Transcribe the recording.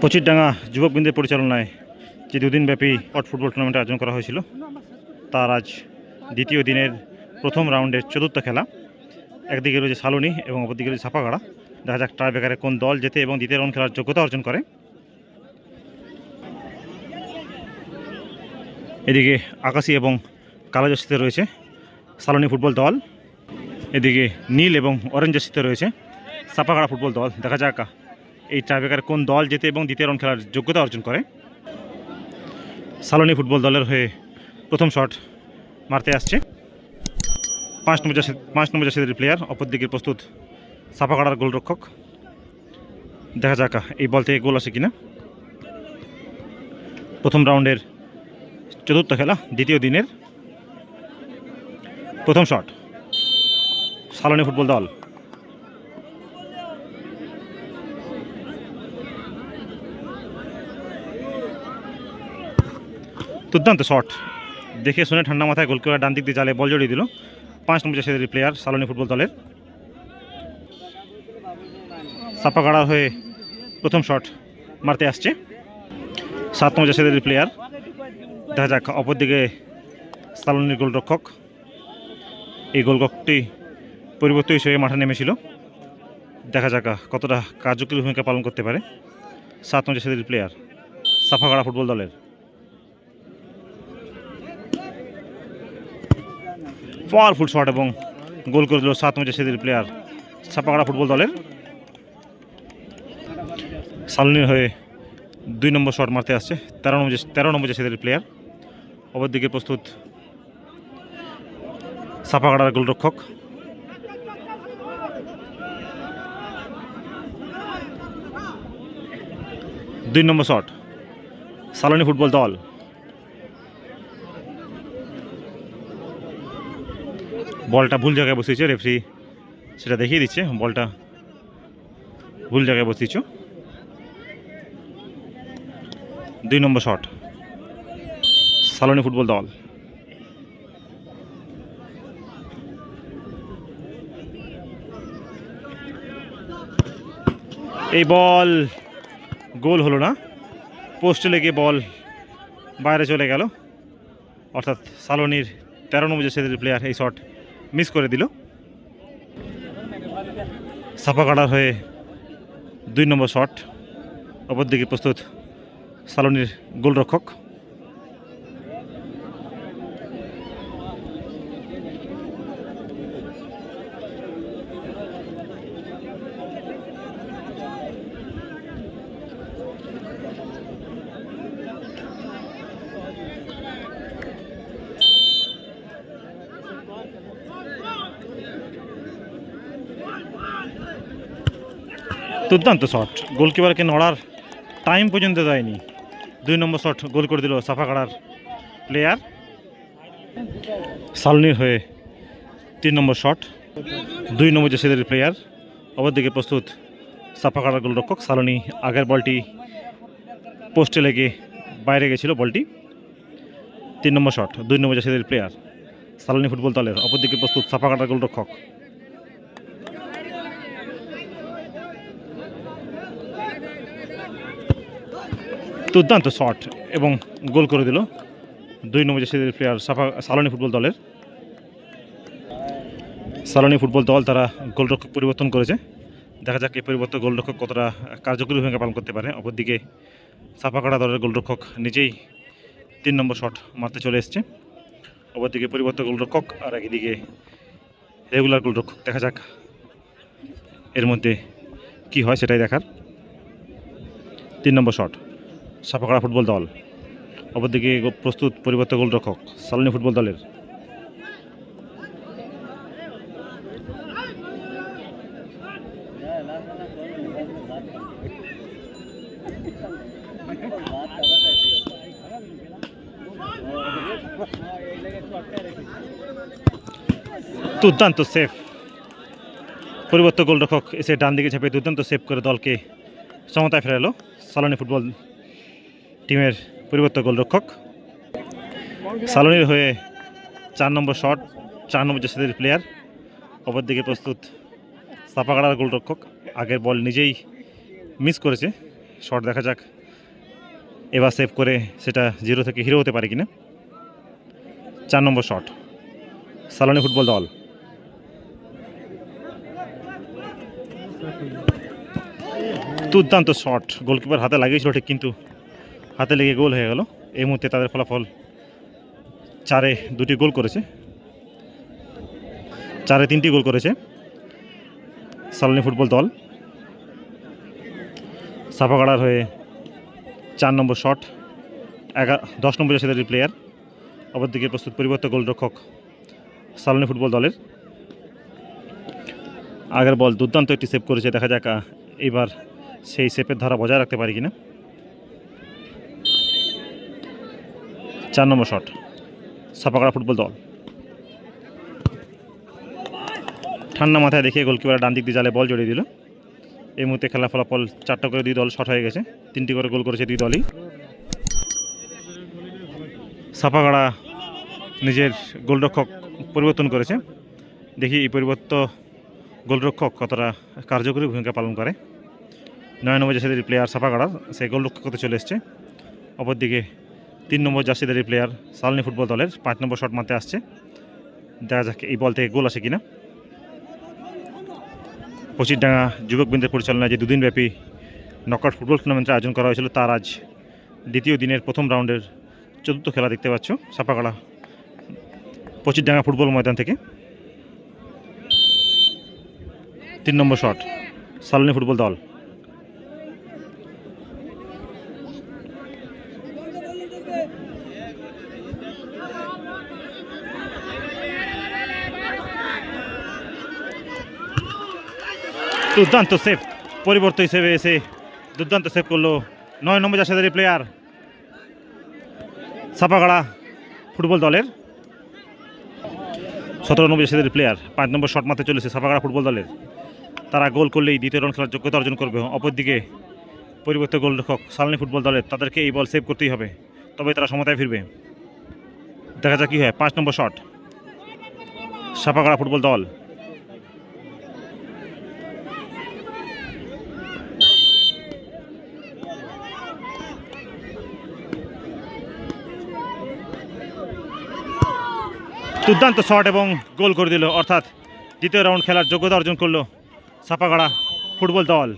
পচিরডাঙ্গা যুবকবৃন্দের পরিচালনায় যে দুদিন ব্যাপী হট ফুটবল টুর্নামেন্ট আয়োজন করা হয়েছিল, তার আজ দ্বিতীয় দিনের প্রথম রাউন্ডের চতুর্থ খেলা। একদিকে রয়েছে সালুনি এবং অপরদিকে রয়েছে ছাপাগাড়া। দেখা যাক টাই বেকারে কোন দল যেতে এবং দ্বিতীয় রাউন্ড খেলার যোগ্যতা অর্জন করে। এদিকে আকাশি এবং কালো জার্সিতে রয়েছে সালনি ফুটবল দল। এদিকে নীল এবং অরেঞ্জ জার্সিতে রয়েছে সাপাগাড়া ফুটবল দল। দেখা যাক, এই টাইব্রেকারে কোন দল জেতে এবং দ্বিতীয় রাউন্ড খেলার যোগ্যতা অর্জন করে। সালোনি ফুটবল দলের হয়ে প্রথম শট মারতে আসছে। পাঁচ নম্বর জার্সি পাঁচ নম্বর জার্সিদের প্লেয়ার অপরদিকে প্রস্তুত সাপাকাড়ার গোলরক্ষক। দেখা যাক, এই বল থেকে গোল আসে কিনা। প্রথম রাউন্ডের চতুর্থ খেলা, দ্বিতীয় দিনের প্রথম শট সালোনি ফুটবল দল। দুর্দান্ত শট। দেখে শুনে ঠান্ডা মাথায় গোলকিপার ডান দিক দিয়ে জালে বল জড়িয়ে দিল। পাঁচ নম্বর জাসেদের প্লেয়ার সালোনি ফুটবল দলের। সাপাগাড়া হয়ে প্রথম শট মারতে আসছে। সাত নম্বর জাসেদের প্লেয়ার দেখা যাক, অপরদিকে সালোনির গোলরক্ষক। এই গোলরক্ষকটি পরিবর্তন হিসেবে মাঠে নেমেছিল। দেখা যাক কতটা কার্যকরী ভূমিকা পালন করতে পারে। সাত নম্বর জাসেদের প্লেয়ার সাফাগাড়া ফুটবল দলের। পাওয়ারফুল শট এবং গোল করে দিল সাত নম্বর সেদের প্লেয়ার ছাপাগাড়া ফুটবল দলের। সালনির হয়ে দুই নম্বর শট মারতে আসছে, তেরো নম্বর তেরো নম্বর সেদের প্লেয়ার অপরদিকে প্রস্তুত সাপাগাড়ার গোলরক্ষক। দুই নম্বর শট, সালনি ফুটবল দল। বলটা ভুল জায়গায় বসিয়েছে রেফারি সেটা দেখিয়ে দিচ্ছে, বলটা ভুল জায়গায় বসিয়েছ। দুই নম্বর শট সালোনি ফুটবল দল। এই বল গোল হলো না পোস্টে লেগে বল বাইরে চলে গেল। অর্থাৎ সালোনির তেরো নম্বর যে প্লেয়ার এই শট মিস করে দিল। সাফা কাটার হয়ে দুই নম্বর শট। অপরদিকে প্রস্তুত সালনির গোলরক্ষক। দুর্দান্ত শট। গোলকিপারকে নড়ার টাইম পর্যন্ত দেয়নি দুই নম্বর শট গোল করে দিল সাফাকাড়ার প্লেয়ার সালনির হয়ে তিন নম্বর শট। দুই নম্বর জেসিদের প্লেয়ার অপরদিকে প্রস্তুত সাফাকাড়ার গোলরক্ষক সালনি। আগের বলটি পোস্টে লেগে বাইরে গেছিল বলটি। তিন নম্বর শট, দুই নম্বর জেসিদের প্লেয়ার সালনি ফুটবল দলের। অপরদিকে প্রস্তুত সাফাকাড়ার গোলরক্ষক দুর্দান্ত শট এবং গোল করে দিল। দুই নম্বর জার্সিদের প্লেয়ার সাফা সালানি ফুটবল দলের। সালানি ফুটবল দল তারা গোলরক্ষক পরিবর্তন করেছে। দেখা যাক এই পরিবর্তন গোলরক্ষক কতটা কার্যকরী ভূমিকা পালন করতে পারে। অপরদিকে সাফাকাড়া দলের গোলরক্ষক নিজেই তিন নম্বর শট মারতে চলে এসছে। অপরদিকে পরিবর্তন গোলরক্ষক আর একদিকে রেগুলার গোলরক্ষক। দেখা যাক এর মধ্যে কি হয় সেটাই দেখার। তিন নম্বর শট। সাপাকাড়া ফুটবল দল। অপরদিকে প্রস্তুত পরিবর্তন গোলরক্ষক সালনি ফুটবল দলের। দুর্দান্ত সেফ পরিবর্তন গোলরক্ষক এসে ডান দিকে ঝাঁপিয়ে দুর্দান্ত সেভ করে দলকে সমতায় ফেরালো সালনি ফুটবল টিমের পরিবর্তন গোলরক্ষক। সালনির হয়ে চার নম্বর শট, চার নম্বর জাসিদের প্লেয়ার অপরদিকে প্রস্তুত সাপাগাড়ার গোলরক্ষক। আগের বল নিজেই মিস করেছে। শট দেখা যাক এবার সেভ করে সেটা জিরো থেকে হিরো হতে পারে কিনা। চার নম্বর শট, সালানি ফুটবল দল। দুর্দান্ত শট, গোলকিপার হাতে লাগিয়েছিল ঠিক কিন্তু হাতে লেগে গোল হয়ে গেল। এই মুহূর্তে তাদের ফলাফল চারে দুটি গোল করেছে। চারে তিনটি গোল করেছে সালানি ফুটবল দল। সাফাগাড়ার হয়ে চার নম্বর শট এগারো দশ নম্বর জাসিদারি প্লেয়ার অপরদিকে প্রস্তুত পরিবর্তন গোলরক্ষক সালানি ফুটবল দলের। আগের বল দুর্দান্ত একটি সেভ করেছে, দেখা যাক এইবার সেই সেপের ধারা বজায় রাখতে পারি কিনা। চার নম্বর শট। সাপাগড়া ফুটবল দল। ঠান্ডা মাথায় দেখে গোলকিপার ডান দিক দিয়ে জালে বল জড়িয়ে দিল। এই মুহূর্তে খেলা ফলাফল চারটা করে দুই দল শট হয়ে গেছে। তিনটি করে গোল করেছে দুই দলই। সাপাগাড়া নিজের গোলরক্ষক পরিবর্তন করেছে। দেখি এই পরিবর্তন গোলরক্ষক কতটা কার্যকরী ভূমিকা পালন করে। নয় নম্বর জাসিদারি প্লেয়ার সাপাগাড়ার সে গোলরক্ষক চলে এসছে। অপরদিকে তিন নম্বর জাসিদারি প্লেয়ার সালনি ফুটবল দলের পাঁচ নম্বর শট মারতে আসছে। দেখা যাক এই বল থেকে গোল আসে কিনা। পচিরডাঙ্গা যুবকবৃন্দের পরিচালনায় যে দুদিনব্যাপী নকআউট ফুটবল টুর্নামেন্টের আয়োজন করা হয়েছিল, তার আজ দ্বিতীয় দিনের প্রথম রাউন্ডের চতুর্থ খেলা দেখতে পাচ্ছ সাপাগাড়া পচিরডাঙ্গা ফুটবল ময়দান থেকে। তিন নম্বর শট সালনি ফুটবল দল। দুর্দান্ত সেভ পরিবর্তন হিসেবে এসে দুর্দান্ত সেভ করল নয় নম্বর জাসাদারি প্লেয়ার সাপাগাড়া ফুটবল দলের। সতেরো নম্বর জাসাদারি প্লেয়ার পাঁচ নম্বর শট মারতে চলেছে সাপাগাড়া ফুটবল দলের। তারা গোল করলেই দ্বিতীয় রাউন্ড খেলার যোগ্যতা অর্জন করবে। অপরদিকে পরিবর্তন গোলরক্ষক সালনি ফুটবল দলের, তাদেরকে এই বল সেভ করতেই হবে। তবে তারা সমতায় ফিরবে। দেখা যাক কী হয়। পাঁচ নম্বর শট সাপাগাড়া ফুটবল দল। দুর্দান্ত শট এবং গোল করে দিল। অর্থাৎ দ্বিতীয় রাউন্ড খেলার যোগ্যতা অর্জন করল সাপাগাড়া ফুটবল দল।